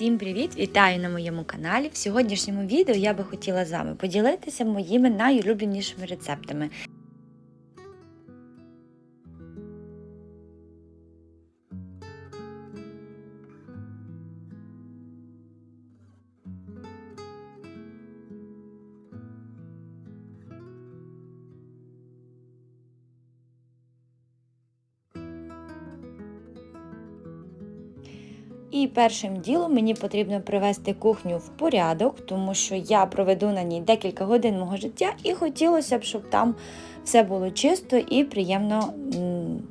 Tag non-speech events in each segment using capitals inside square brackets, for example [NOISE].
Всім привіт! Вітаю на моєму каналі. В сьогоднішньому відео я би хотіла з вами поділитися моїми найулюбленішими рецептами. Першим ділом мені потрібно привести кухню в порядок, тому що я проведу на ній декілька годин мого життя, і хотілося б, щоб там все було чисто і приємно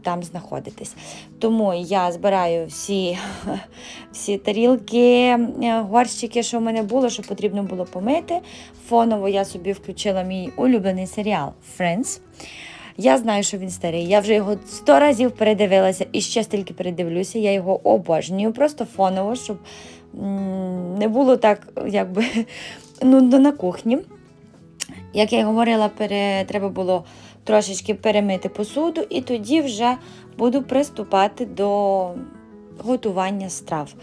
там знаходитись. Тому я збираю всі, [LAUGHS] всі тарілки, е, горщики, що в мене було, що потрібно було помити. Фоново я собі включила мій улюблений серіал Friends. Я знаю, що він старий. Я вже його сто разів передивилася і ще стільки передивлюся. Я його обожнюю, просто фоново, щоб не було так, якби [LAUGHS] нудно на кухні. Як я й говорила, пере, треба було трошечки перемити посуду, і тоді вже буду приступати до готування страв.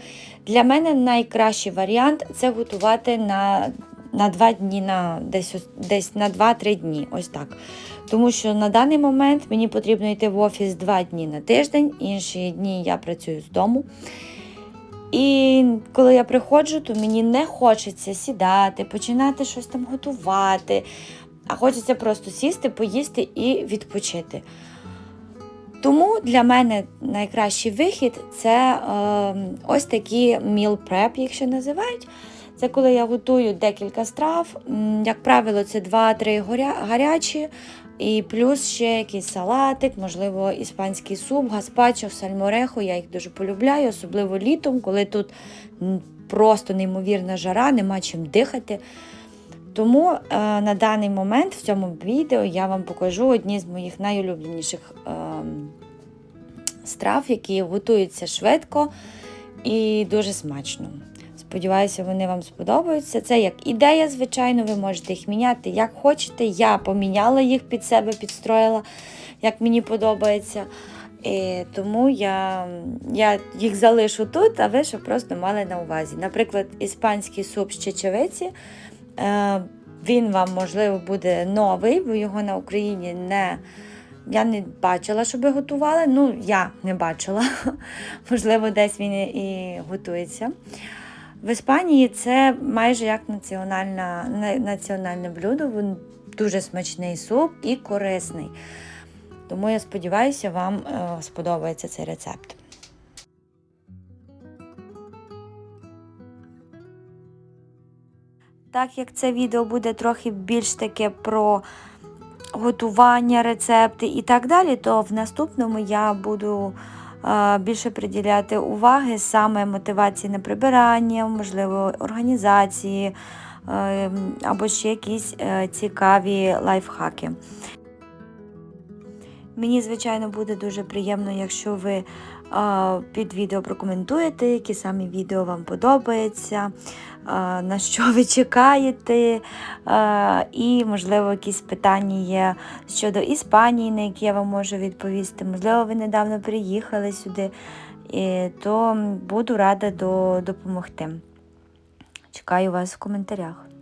Для мене найкращий варіант це готувати на, на 2 дні, на, десь, десь на 2-3 дні. Ось так. Тому що на даний момент мені потрібно йти в офіс 2 дні на тиждень, інші дні я працюю з дому. І коли я приходжу, то мені не хочеться сідати, починати щось там готувати, а хочеться просто сісти, поїсти і відпочити. Тому для мене найкращий вихід це е, ось такі meal prep, якщо називають. Це коли я готую декілька страв. Як правило, це 2-3 гарячі, і плюс ще якийсь салатик, можливо, іспанський суп, гаспачо, сальморехо. Я їх дуже полюбляю, особливо літом, коли тут просто неймовірна жара, нема чим дихати. Тому е, на даний момент в цьому відео я вам покажу одні з моїх найулюбленіших е, страв, які готуються швидко і дуже смачно. Сподіваюся, вони вам сподобаються. Це як ідея, звичайно, ви можете їх міняти як хочете. Я поміняла їх під себе, підстроїла, як мені подобається. І тому я, я їх залишу тут, а ви щоб просто мали на увазі. Наприклад, іспанський суп з чечевиці. Е, він вам, можливо, буде новий, бо його на Україні не. Я не бачила, щоб готували. Ну, я не бачила. [LAUGHS] Можливо, десь він і готується. В Іспанії це майже як національна, національне блюдо. Він дуже смачний суп і корисний. Тому я сподіваюся, вам е, сподобається цей рецепт. Так як це відео буде трохи більш таке про готування, рецепти і так далі, то в наступному я буду більше приділяти уваги саме мотивації на прибирання, можливо, організації е, або ще якісь е, цікаві лайфхаки. Мені, звичайно, буде дуже приємно, якщо ви під відео прокоментуєте, які самі відео вам подобаються, е, на що ви чекаєте, і, можливо, якісь питання є щодо Іспанії, на які я вам можу відповісти. Можливо, ви недавно приїхали сюди, то буду рада допомогти. Чекаю вас в коментарях.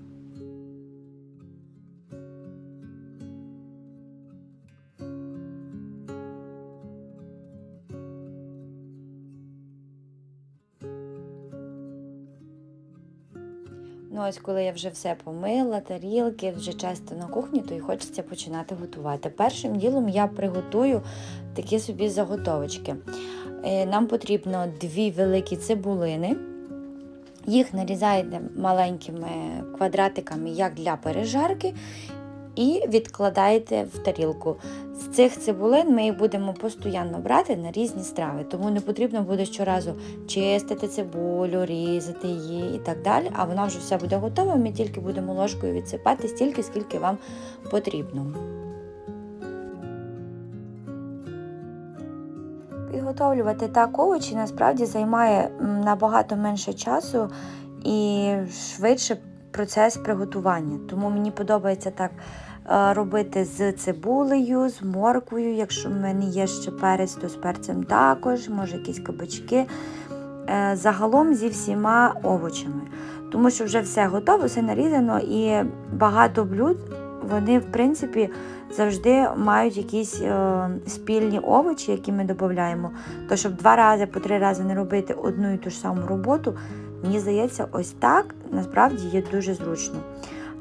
Ось коли я вже все помила, тарілки, вже часто на кухні, то і хочеться починати готувати. Першим ділом я приготую такі собі заготовочки. Е, Нам потрібно дві великі цибулини. Їх нарізаєте маленькими квадратиками, як для пережарки, і відкладаєте в тарілку. З цих цибулин ми їх будемо постійно брати на різні страви, тому не потрібно буде щоразу чистити цибулю, різати її і так далі. А вона вже все буде готова. Ми тільки будемо ложкою відсипати стільки, скільки вам потрібно. Підготовлювати так овочі насправді займає набагато менше часу і швидше процес приготування. Тому мені подобається так е, робити з цибулею, з морквою. Якщо в мене є ще перець, то з перцем також, може якісь кабачки. е, загалом зі всіма овочами. Тому що вже все готово, все нарізано, і багато блюд вони, в принципі, завжди мають якісь е, спільні овочі, які ми додаємо. То щоб два рази по три рази не робити одну і ту ж саму роботу, мені здається, ось так насправді є дуже зручно.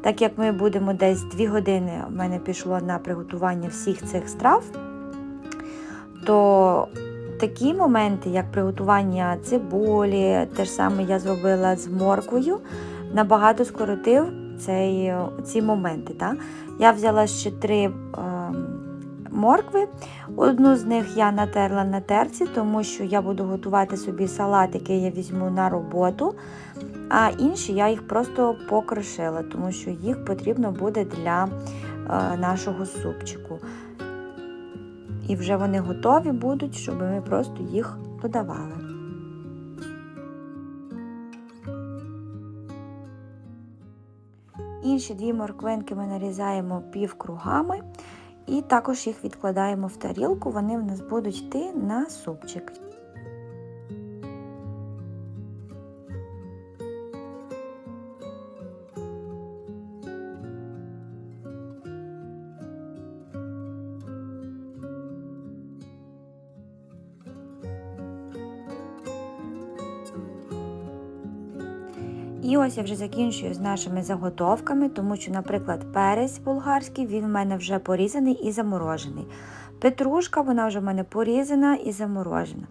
Так як ми будемо десь 2 години, в мене пішло на приготування всіх цих страв, то такі моменти, як приготування цибулі, те ж саме я зробила з морквою, набагато скоротив цей, ці моменти. Так? Я взяла ще три е, моркви. Одну з них я натерла на терці, тому що я буду готувати собі салат, який я візьму на роботу. А інші я їх просто покрошила, тому що їх потрібно буде для е, нашого супчику. І вже вони готові будуть, щоб ми просто їх додавали. Інші дві морквинки ми нарізаємо півкругами і також їх відкладаємо в тарілку, вони в нас будуть йти на супчик. І ось я вже закінчую з нашими заготовками, тому що, наприклад, перець болгарський, він в мене вже порізаний і заморожений. Петрушка, вона вже в мене порізана і заморожена.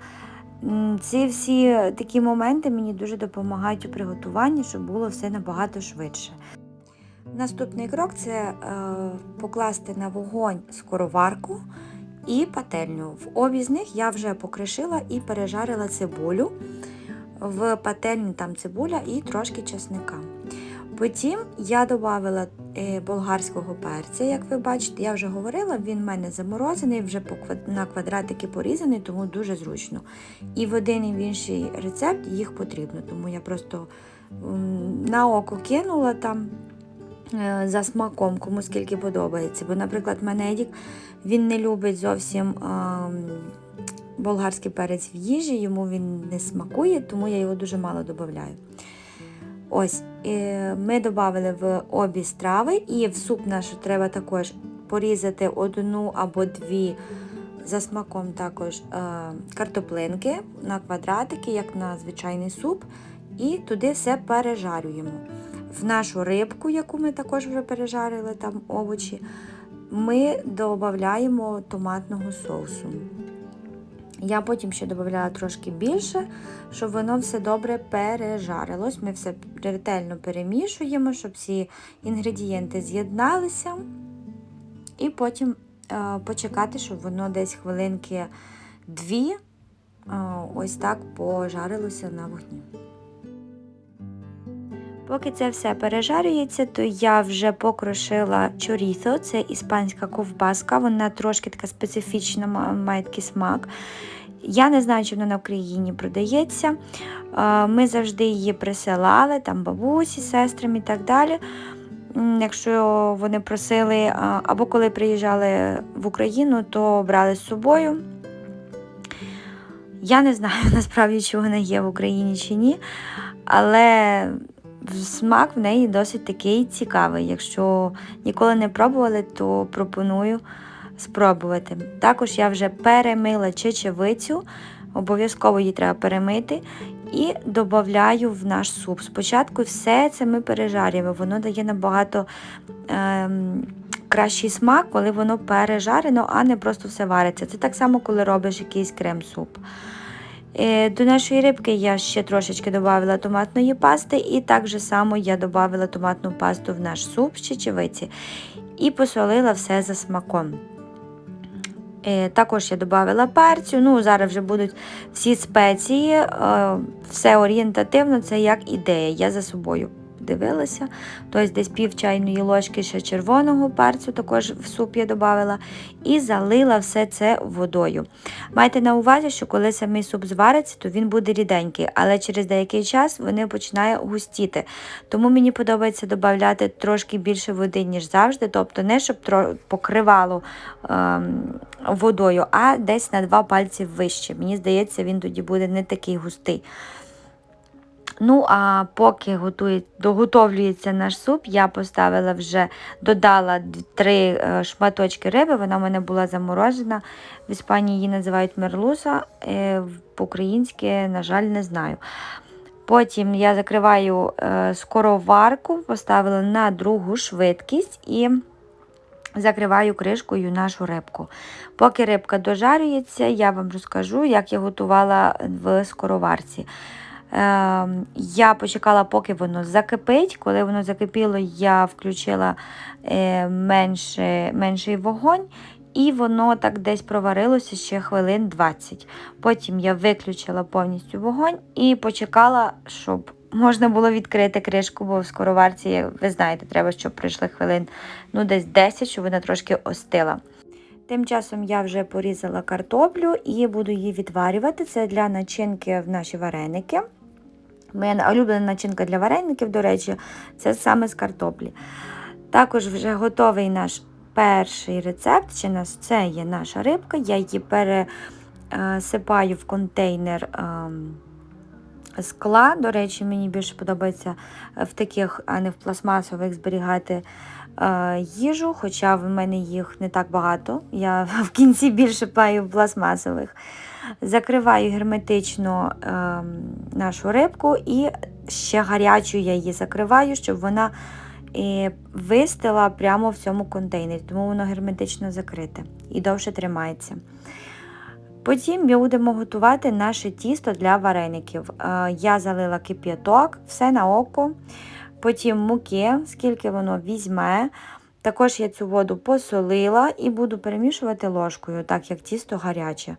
Ці всі такі моменти мені дуже допомагають у приготуванні, щоб було все набагато швидше. Наступний крок це е, покласти на вогонь скороварку і пательню. В обі з них я вже покришила і пережарила цибулю в пательні там цибуля і трошки чесника. Потім я додала болгарського перця, як ви бачите, я вже говорила, він в мене заморозений, вже на квадратики порізаний, тому дуже зручно. І в один і в інший рецепт їх потрібно, тому я просто на око кинула там е, за смаком, кому скільки подобається. Бо, наприклад, Менедік він не любить зовсім болгарський перець в їжі, йому він не смакує, тому я його дуже мало додаю. Ось, е, ми додали в обі страви, і в суп наш треба також порізати одну або дві за смаком також е, картоплинки на квадратики, як на звичайний суп, і туди все пережарюємо. В нашу рибку, яку ми також вже пережарили, там овочі, ми додаємо томатного соусу. Я потім ще додавала трошки більше, щоб воно все добре пережарилось. Ми все ретельно перемішуємо, щоб всі інгредієнти з'єдналися. І потім е, почекати, щоб воно десь хвилинки дві е, ось так пожарилося на вогні. Поки це все пережарюється, то я вже покрошила чоріто, це іспанська ковбаска, вона трошки така специфічна, має такий смак. Я не знаю, чи вона на Україні продається. Ми завжди її присилали, там бабусі, сестрам і так далі. Якщо вони просили, або коли приїжджали в Україну, то брали з собою. Я не знаю [LAUGHS] насправді, чи вона є в Україні чи ні, але смак в неї досить такий цікавий. Якщо ніколи не пробували, то пропоную спробувати. Також я вже перемила чечевицю, обов'язково її треба перемити. І додаю в наш суп. Спочатку все це ми пережарюємо, воно дає набагато ем, кращий смак, коли воно пережарено, а не просто все вариться. Це так само, коли робиш якийсь крем-суп. Е, До нашої рибки я ще трошечки додала томатної пасти, і так же само я додала томатну пасту в наш суп з чечевиці і посолила все за смаком. Е, Також я додала перцю, ну зараз вже будуть всі спеції, е, все орієнтативно, це як ідея. Я за собою дивилася. Тобто десь пів чайної ложки ще червоного перцю, також в суп я додала, і залила все це водою. Майте на увазі, що коли самий суп звариться, то він буде ріденький, але через деякий час вони починає густіти. Тому мені подобається додати трошки більше води, ніж завжди, тобто не щоб покривало ем, водою, а десь на два пальці вище. Мені здається, він тоді буде не такий густий. Ну, а поки готує, доготовлюється наш суп, я поставила вже, додала три е, шматочки риби. Вона в мене була заморожена. В Іспанії її називають мерлуса, е, по-українськи, на жаль, не знаю. Потім я закриваю е, скороварку, поставила на другу швидкість і закриваю кришкою нашу рибку. Поки рибка дожарюється, я вам розкажу, як я готувала в скороварці. Ем, Я почекала, поки воно закипить. Коли воно закипіло, я включила е, менше, менший вогонь, і воно так десь проварилося ще хвилин 20. Потім я виключила повністю вогонь і почекала, щоб можна було відкрити кришку, бо в скороварці, ви знаєте, треба, щоб пройшли хвилин ну, десь 10, щоб вона трошки остила. Тим часом я вже порізала картоплю і буду її відварювати. Це для начинки в наші вареники. Моя улюблена начинка для вареників, до речі, це саме з картоплі. Також вже готовий наш перший рецепт. Чи нас це є наша рибка. Я її пересипаю в контейнер ем, скла. До речі, мені більше подобається в таких, а не в пластмасових зберігати е, їжу, хоча в мене їх не так багато. Я [LAUGHS] в кінці більше паю в пластмасових. Закриваю герметично е, нашу рибку і ще гарячу я її закриваю, щоб вона е, вистила прямо в цьому контейнері, тому воно герметично закрите і довше тримається. Потім ми будемо готувати наше тісто для вареників. Е, Я залила кип'яток, все на око, потім муки, скільки воно візьме. Також я цю воду посолила і буду перемішувати ложкою, так як тісто гаряче.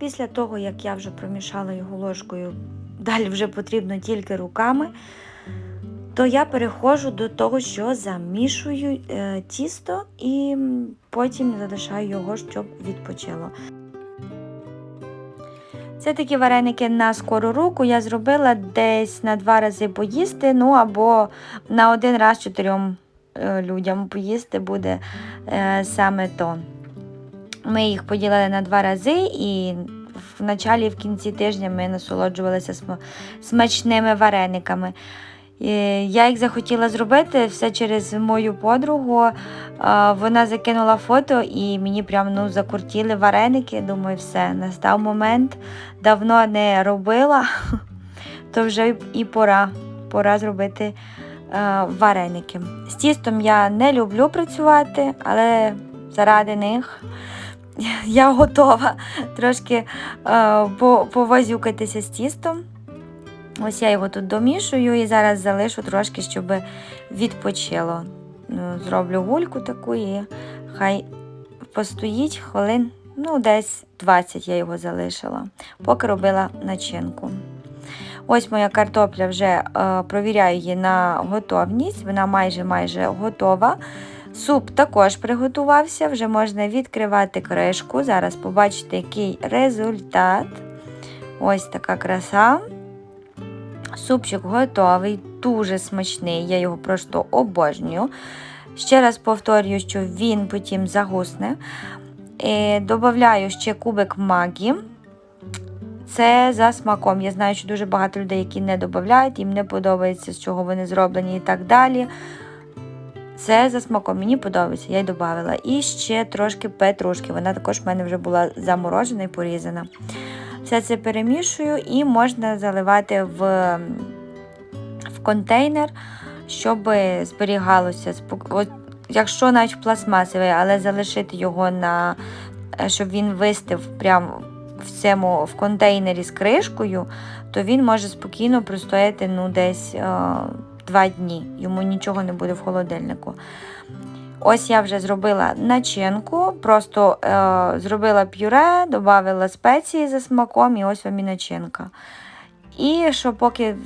Після того, як я вже промішала його ложкою, далі вже потрібно тільки руками, то я переходжу до того, що замішую е, тісто і потім залишаю його, щоб відпочило. Це такі вареники на скору руку. Я зробила десь на два рази поїсти, ну або на один раз чотирьом е, людям поїсти буде е, саме то. Ми їх поділили на два рази, і в началі і в кінці тижня ми насолоджувалися смачними варениками. Я їх захотіла зробити все через мою подругу. Вона закинула фото і мені прям ну, закуртіли вареники. Думаю, все, настав момент. Давно не робила, [LAUGHS] то вже і пора. Пора зробити вареники. З тістом я не люблю працювати, але заради них [LAUGHS] я готова трошки е, по- повозюкатися з тістом. Ось я його тут домішую і зараз залишу трошки, щоб відпочило. Ну, Зроблю гульку таку і хай постоїть хвилин, ну, десь 20 я його залишила, поки робила начинку. Ось моя картопля вже е, провіряю її на готовність, вона майже майже готова. Суп також приготувався, вже можна відкривати кришку. Зараз побачите, який результат. Ось така краса. Супчик готовий, дуже смачний, я його просто обожнюю. Ще раз повторюю, що він потім загусне. Е, Добавляю ще кубик магі. Це за смаком. Я знаю, що дуже багато людей, які не додають, їм не подобається, з чого вони зроблені і так далі. Це за смаком, мені подобається, я й додавала. І ще трошки петрушки. Вона також в мене вже була заморожена і порізана. Все це перемішую і можна заливати в, в контейнер, щоб зберігалося. Якщо навіть пластмасовий, але залишити його на е, щоб він вистив прямо в цьому в контейнері з кришкою, то він може спокійно простояти ну, десь е, два дні. Йому нічого не буде в холодильнику. Ось я вже зробила начинку, просто е, зробила пюре, додала спеції за смаком, і ось вам і начинка. І що поки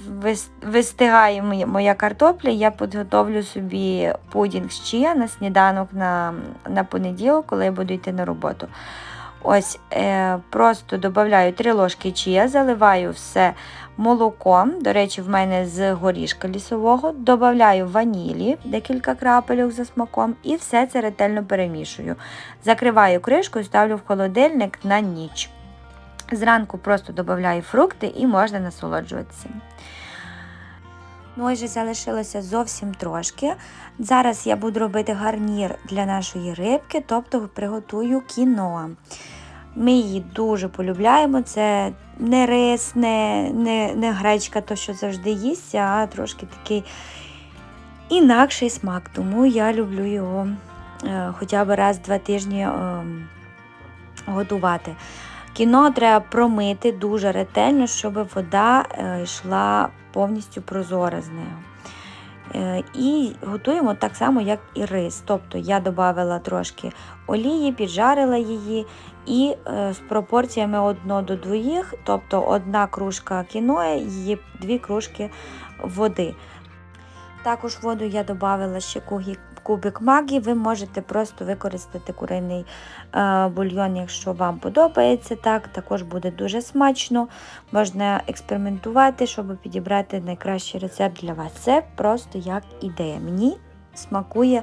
вистигає моя, картопля, я підготовлю собі пудінг з чия на сніданок на, на понеділок, коли я буду йти на роботу. Ось е, просто додаю 3 ложки чия, заливаю все молоком. До речі, в мене з горішка лісового. Додаю ванілі, декілька крапельок за смаком, і все це ретельно перемішую. Закриваю кришку і ставлю в холодильник на ніч. Зранку просто додаю фрукти і можна насолоджуватися. Ну, ось же залишилося зовсім трошки. Зараз я буду робити гарнір для нашої рибки, тобто приготую кіноа. Ми її дуже полюбляємо. Це не рис, не, не, не гречка, то що завжди їсть, а трошки такий інакший смак. Тому я люблю його е, хоча б раз в два тижні е, готувати. Кіно треба промити дуже ретельно, щоб вода е, йшла повністю прозора з нею. Е, І готуємо так само, як і рис. Тобто я додала трошки олії, піджарила її і е, з пропорціями 1 до 2, тобто одна кружка кіноя, її дві кружки води. Також воду я додала ще кубик магі. Ви можете просто використати куриний е, бульйон, якщо вам подобається. Так, також буде дуже смачно. Можна експериментувати, щоб підібрати найкращий рецепт для вас. Це просто як ідея. Мені смакує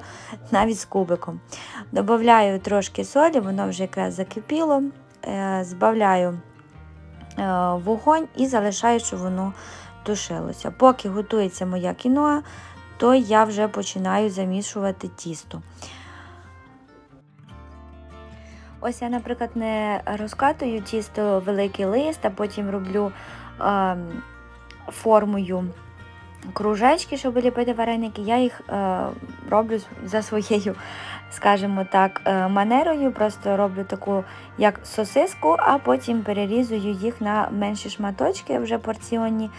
навіть з кубиком. Добавляю трошки солі, воно вже якраз закипіло. Е, збавляю е, вогонь і залишаю, щоб воно тушилося. Поки готується моя кіноа, то я вже починаю замішувати тісто. Ось я, наприклад, не розкатую тісто великий лист, а потім роблю е, формою кружечки, щоб ліпити вареники. Я їх е, роблю за своєю, скажімо так, е, манерою. Просто роблю таку як сосиску, а потім перерізую їх на менші шматочки вже порціонні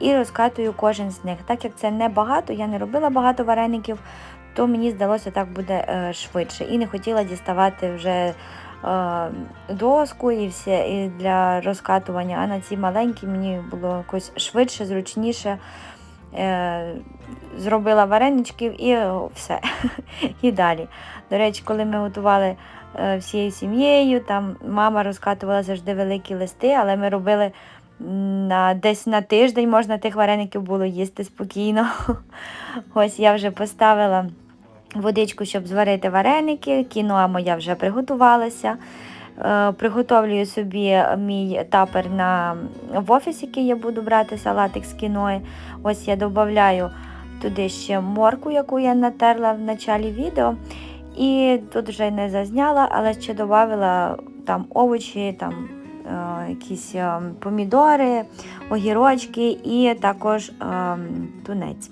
і розкатую кожен з них. Так як це не багато, я не робила багато вареників, то мені здалося, так буде е, швидше. І не хотіла діставати вже е, доску і все і для розкатування, а на ці маленькі мені було якось швидше, зручніше. Е, Зробила вареничків і все. [LAUGHS] і далі. До речі, коли ми готували всією сім'єю, там мама розкатувала завжди великі листи, але ми робили на, десь на тиждень можна тих вареників було їсти спокійно. [LAUGHS] Ось я вже поставила водичку, щоб зварити вареники. Кіноа моя вже приготувалася. Е, Приготовлюю собі мій тапер на, в офіс, який я буду брати салатик з кіною. Ось я додаю туди ще морку, яку я натерла в началі відео. І тут вже не зазняла, але ще додала там овочі, там якісь е, помідори, огірочки і також е, тунець.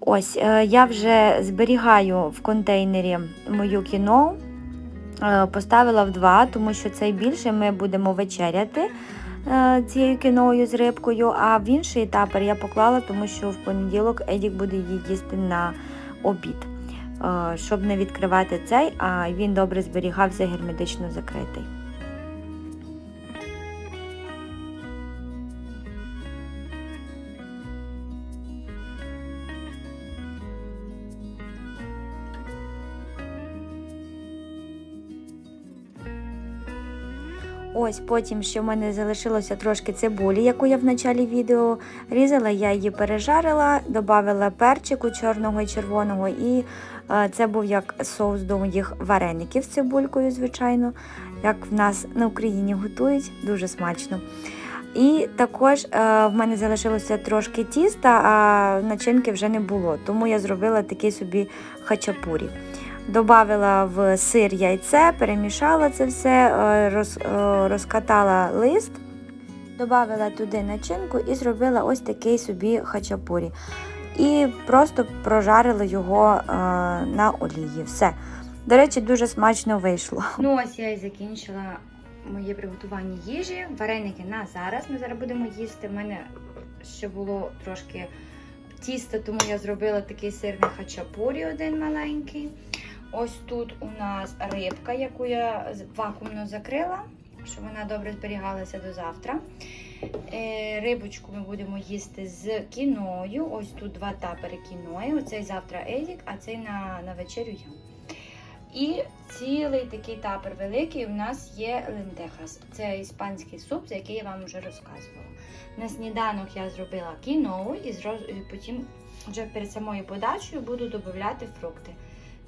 Ось, е, я вже зберігаю в контейнері мою кіно. Е, Поставила в два, тому що цей більше ми будемо вечеряти е, цією кіною з рибкою, а в інший тапер я поклала, тому що в понеділок Едік буде її їсти на обід. Е, Щоб не відкривати цей, а він добре зберігався герметично закритий. Ось потім ще в мене залишилося трошки цибулі, яку я в началі відео різала. Я її пережарила, додала перчику чорного і червоного, і е, це був як соус до моїх вареників з цибулькою, звичайно, як в нас на Україні готують, дуже смачно. І також е, в мене залишилося трошки тіста, а начинки вже не було, тому я зробила такий собі хачапурі. Добавила в сир яйце, перемішала це все, е, роз, е, розкатала лист, додала туди начинку і зробила ось такий собі хачапурі. І просто прожарила його е, на олії. Все. До речі, дуже смачно вийшло. Ну, ось я і закінчила моє приготування їжі. Вареники на зараз. Ми зараз будемо їсти. У мене ще було трошки тіста, тому я зробила такий сирний хачапурі один маленький. Ось тут у нас рибка, яку я вакуумно закрила, щоб вона добре зберігалася до завтра. Е, рибочку ми будемо їсти з кіною. Ось тут два тапери кіною. Оцей завтра Едік, а цей на, на вечерю я. І цілий такий тапер великий у нас є лентехас. Це іспанський суп, за який я вам вже розказувала. На сніданок я зробила кіноу і потім вже перед самою подачею буду додати фрукти.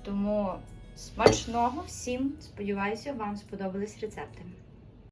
Тому смачного всім! Сподіваюся, вам сподобались рецепти.